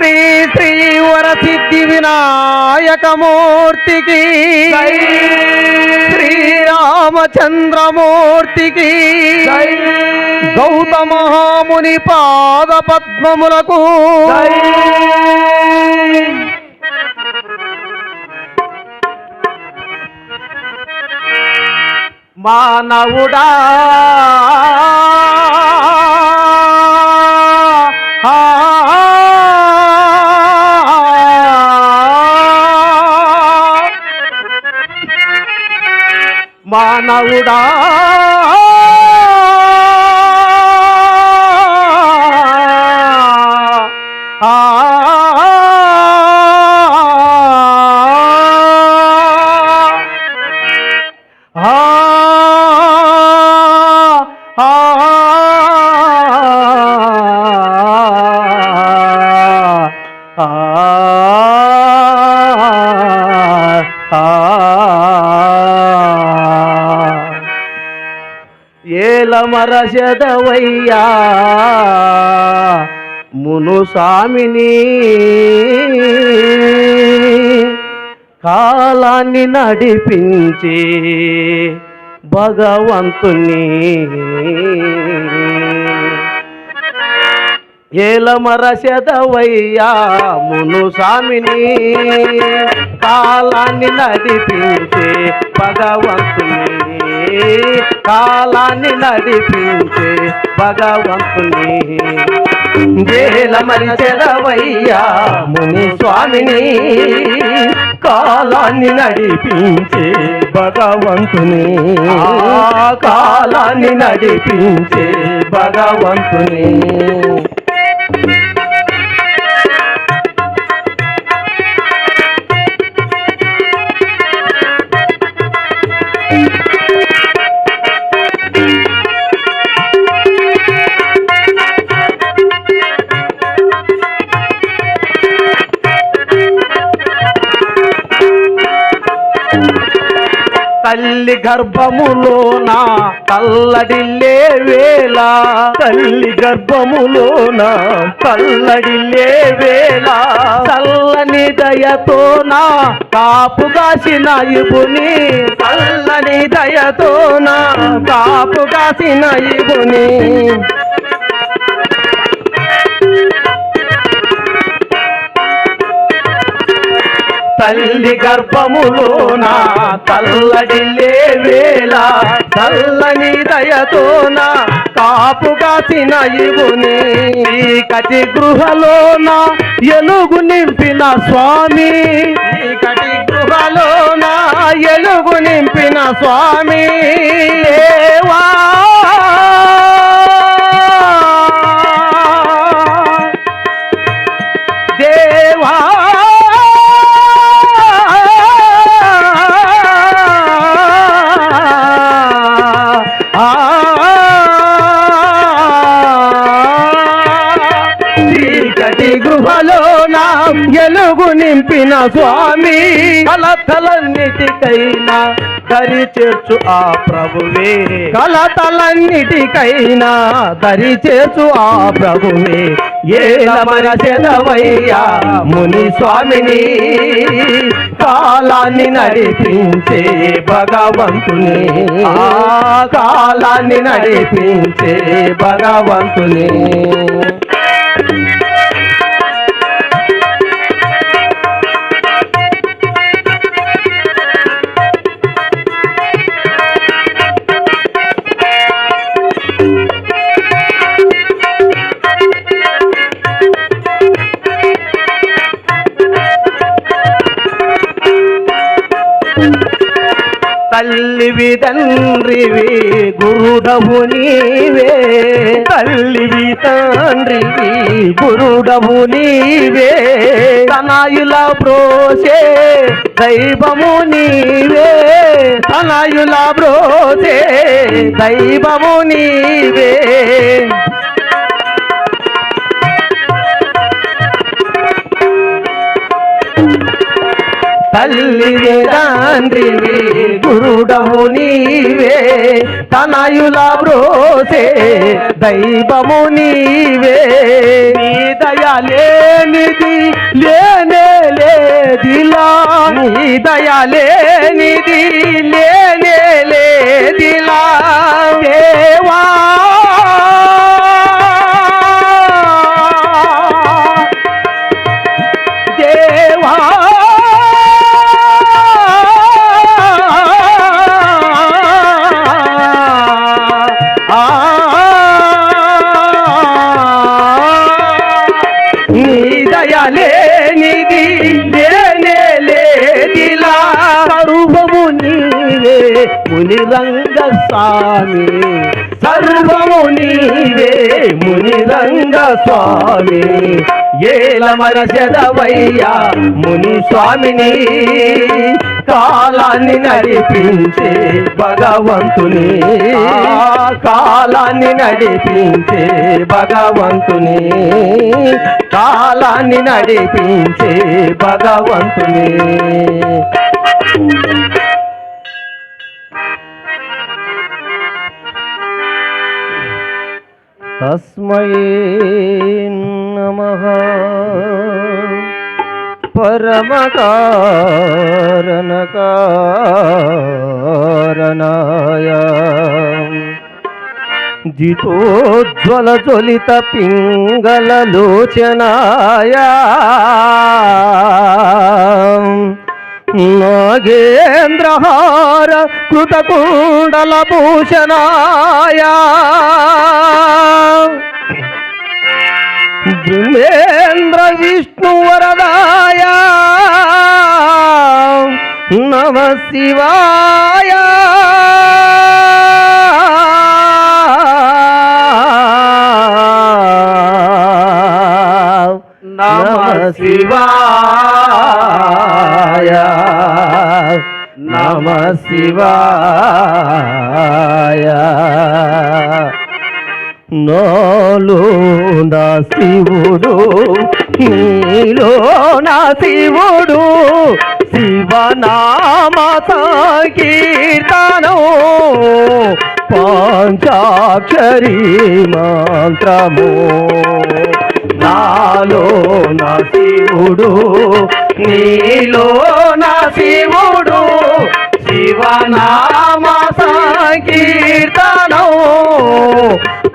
శ్రీ శ్రీ వరసిద్ధి వినాయకమూర్తికి. శ్రీరామచంద్రమూర్తికి. గౌతమహాముని పాద పద్మములకు. మానవుడా మానవుడా ఏల మరసదవయ్యా మును స్వామిని కాలాన్ని నడిపించి భగవంతుని. ఏలమరసెదవయ్యా మును స్వామిని కాలాన్ని నడిపించే భగవంతు కాలాన్ని నడిపించే భగవంతుని. ఏలమరసెదవయ్యా ముని స్వామిని. కాలాన్ని నడిపించే భగవంతుని. కాలాన్ని నడిపించే భగవంతుని. తల్లి గర్భములోన? తల్లడిల్లే వేళ తల్లి గర్భములోన? తల్లడిల్లే వేళ చల్లని దయతోన? కాపుగాసిన ఇబుని చల్లని దయతోన? కాపుగాసిన ఇబుని తల్లి గర్భములోన తల్లడిల్లే వేళ చల్లని దయతోన కాపుగాసిన ఇవుని చీకటి గృహలోన ఎలుగు నింపిన స్వామి. చీకటి గృహలోన ఎలుగు నింపిన స్వామి. దేవా నింపిన స్వామి కలతలన్నిటికైనా దరి చేర్చు ఆ ప్రభువే. కలతలన్నిటికైనా దరి చేర్చు ఆ ప్రభువే. ఏలమరచెదవయ్యా ముని స్వామిని కాలాన్ని నడిపించే భగవంతుని. కాలాన్ని నడిపించే భగవంతుని. తల్లివి తండ్రివి గురుడవు నీవే. తల్లివి తండ్రివి గురుడవు నీవే. తనాయుల బ్రోసే దైవము నీవే. తనాయుల బ్రోసే దైవము నీవే. తల్లి తండ్రివి సురుడవు నీవే తనయుల బ్రోసే దైవము నీవే. నీ దయలేనిది లేనే లేదిలా. నీ దయలేనిది లేనే లేదిలా. దేవా స్వామి ఏల మరసెదవయ్యా ముని స్వామిని. కాలాన్ని నడిపించే భగవంతుని. కాలాన్ని నడిపించే భగవంతుని. కాలాన్ని నడిపించే భగవంతుని. తస్మై నమ. పరమకారణకారణాయ. జితోజ్వల పింగళలోచనాయ. నాగేంద్రహార కృతకుండల భూషణాయ. బ్రహ్మేంద్ర విష్ణు వరదాయ. నమ శివాయ. నమ శివాయ. నమ శివాయ నోలు నా శివుడు నీలో నా శివుడు శివనామ సంకీర్తనం పంచాక్షరి మంత్రము నాలో నా శివుడు నీలో నా శివుడు శివనామ సంకీర్తనం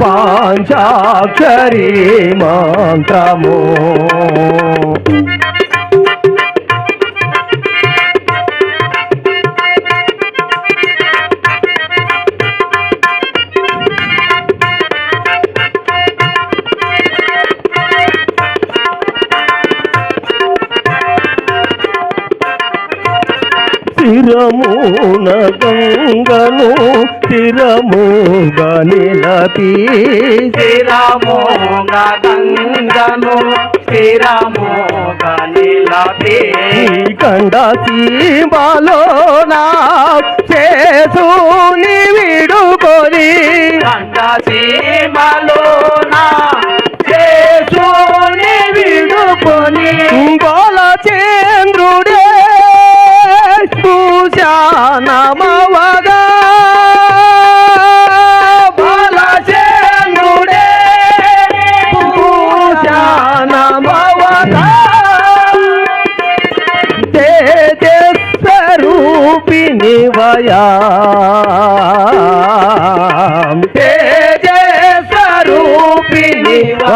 పాంచాక్షరి మంత్రము స్థిరమున గంగను స్థిరముగా నిలపి స్థిరమోగ గంగను స్థిరమోగ నిలపే కండ సీమలోన చేసుని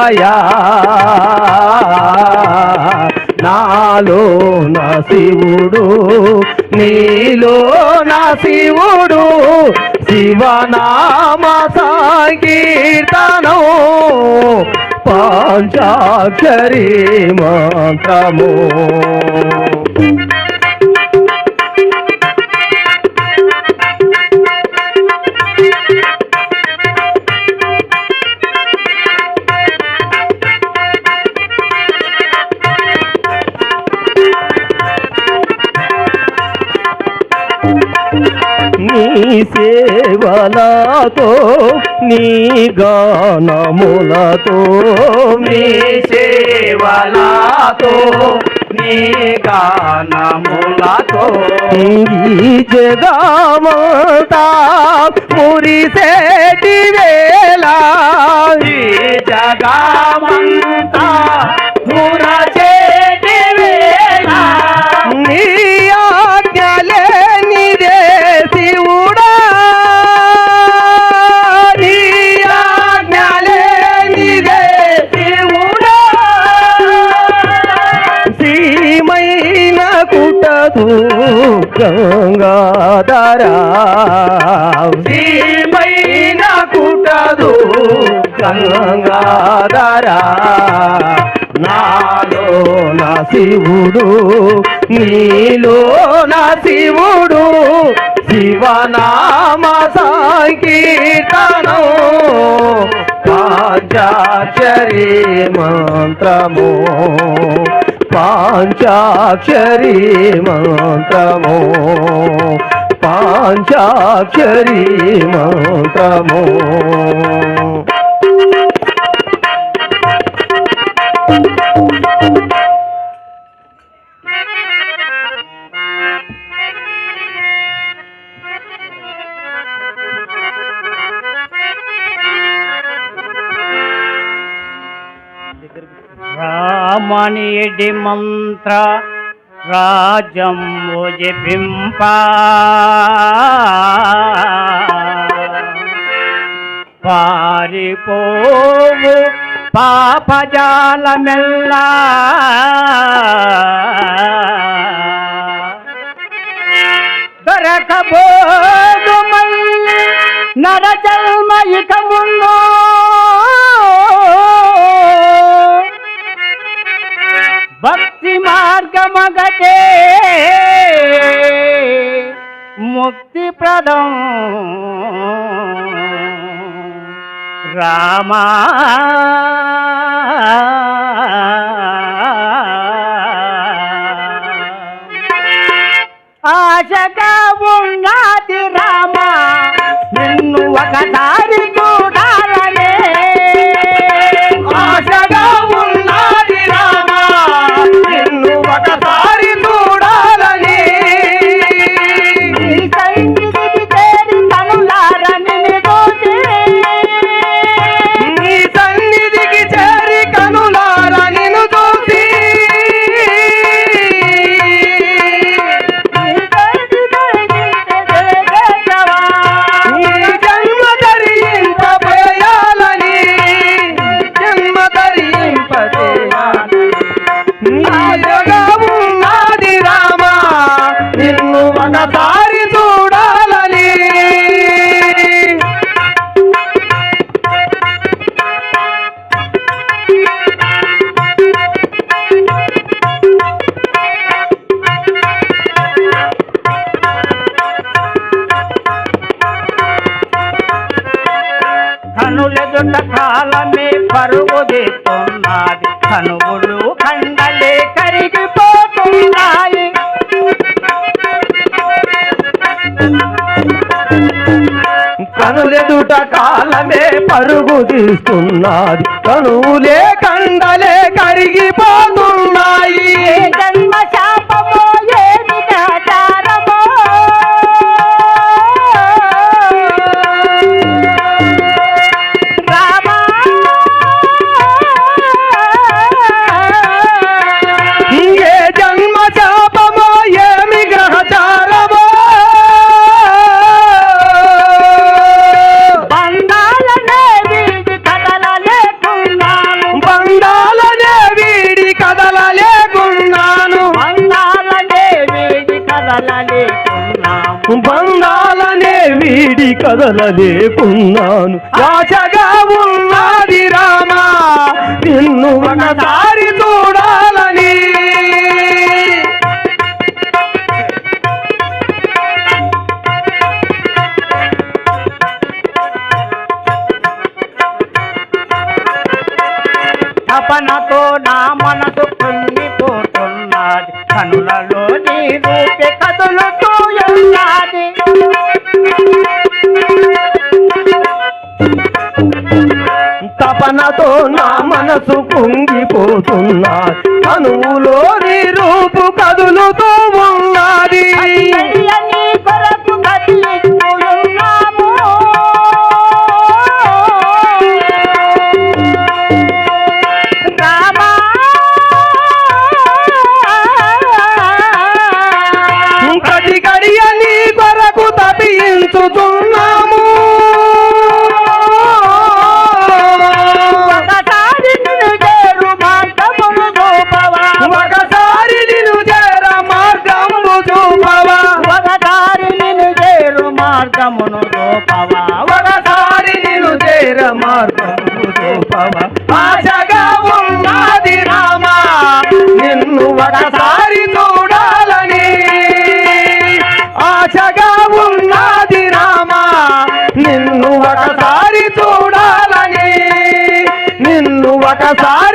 మాయా. నాలో నా శివుడు నీలో నా శివుడు. శివనామ సంకీర్తనం పాంచాక్షరి మంత్రము. సేవలతో నీ గానములతో మీ సేవలతో నీ గానములతో. ఈ జగమంతా మురిసేటి వేళ. ఈ జగమంతా మురచేటి గంగాధరా శ్రీమైన కుటదు గంగాధరా నాలో నా శివుడు నీలో నా శివుడు శివనామ సంకీర్తనం పాంచాక్షరి మంత్రము. పాంచాక్షరి మంత్రము. పాంచాక్షరి మంత్రము. వాణిడి మంత్ర రాజం జపింప పారిపోవు పాపజాలమెల్లా. దొరకబోదు మళ్ళీ నరజన్మ ఇక ముందు. భక్తి మార్గమగటే. ముక్తి ప్రదం. రామా. ఆశగా ఉన్నది రామా. నిన్ను ఒకదా ఎదుట కాలమే పరుగు తీస్తున్నది. కనువులే కండలే కరిగిపో వీడి కదలలేకున్నాను ఆశగా ఉన్నది రామా. నిన్ను ఒకసారి చూడాలని. తపనతో నా మనసు మార్గమును గోపవా ఒకసారి నేను చేర మార్గము గోపవా ఆశగా ఉన్నది రామా. నిన్ను ఒకసారి చూడాలని. ఆశగా ఉన్నది రామా. నిన్ను ఒకసారి చూడాలని. నిన్ను ఒకసారి